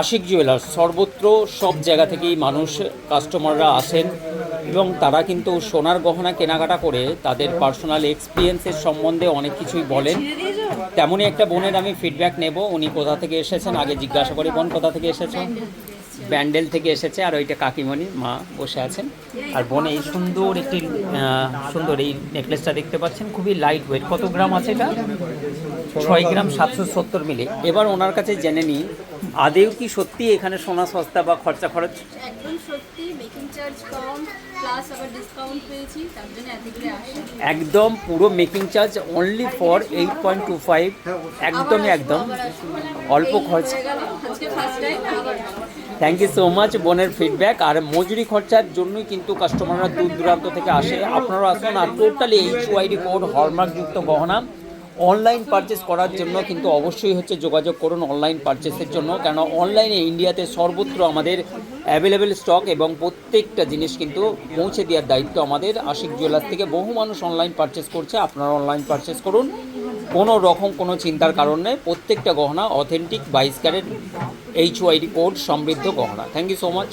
Ashiq jewellers সর্বত্র সব জায়গা থেকেই মানুষ কাস্টমাররা আসেন এবং তারা কিন্তু সোনার গহনা কেনাকাটা করে তাদের পার্সোনাল এক্সপিরিয়েন্সের সম্বন্ধে অনেক কিছুই বলেন। তেমনই একটা বোনের আমি ফিডব্যাক নেব। উনি কোথা থেকে এসেছেন? আগে জিজ্ঞাসা করি, বোন কোথা থেকে এসেছেন ব্যান্ডেল থেকে এসেছে আর ওইটা কাকিমণি মা বসে আছেন। আর বোন এই সুন্দর একটি সুন্দর এই নেকলেসটা দেখতে পাচ্ছেন খুবই লাইট ওয়েট কত গ্রাম আছে এটা? ছয় গ্রাম সাতশো সত্তর মিলি। এবার ওনার কাছে জেনে নিই আদেও কি সত্যি এখানে সোনা সস্তা বা খরচা খরচ? একদম সত্যি মেকিং চার্জ কম প্লাস আবার ডিসকাউন্ট পেয়েছি তার জন্য একদম পুরো making charge only for eight point two five একদমই একদম। অল্প খরচ। আজকে first time thank you so much বোনের ফিডব্যাক আর মজুরি খরচার জন্যই কিন্তু কাস্টমাররা দূর দূরান্ত থেকে আসে। আপনারা আসুন আর টোটালি এইচ ওয়াইডি কোড হলমার্কযুক্ত গহনা অনলাইন পারচেস করার জন্য কিন্তু অবশ্যই হচ্ছে যোগাযোগ করুন অনলাইন পারচেসের জন্য। কেন অনলাইনে ইন্ডিয়াতে সর্বত্র আমাদের অ্যাভেলেবেল স্টক এবং প্রত্যেকটা জিনিস কিন্তু পৌঁছে দেওয়ার দায়িত্ব আমাদের। আশিক জুয়েলার্স থেকে বহু মানুষ অনলাইন পারচেস করছে। আপনারা অনলাইন পারচেস করুন। কোনো রকম কোনো চিন্তার কারণ প্রত্যেকটা গহনা অথেন্টিক বাইশ ক্যারেট এইচ ওয়াইডি কোড সমৃদ্ধ গহনা। Thank you so much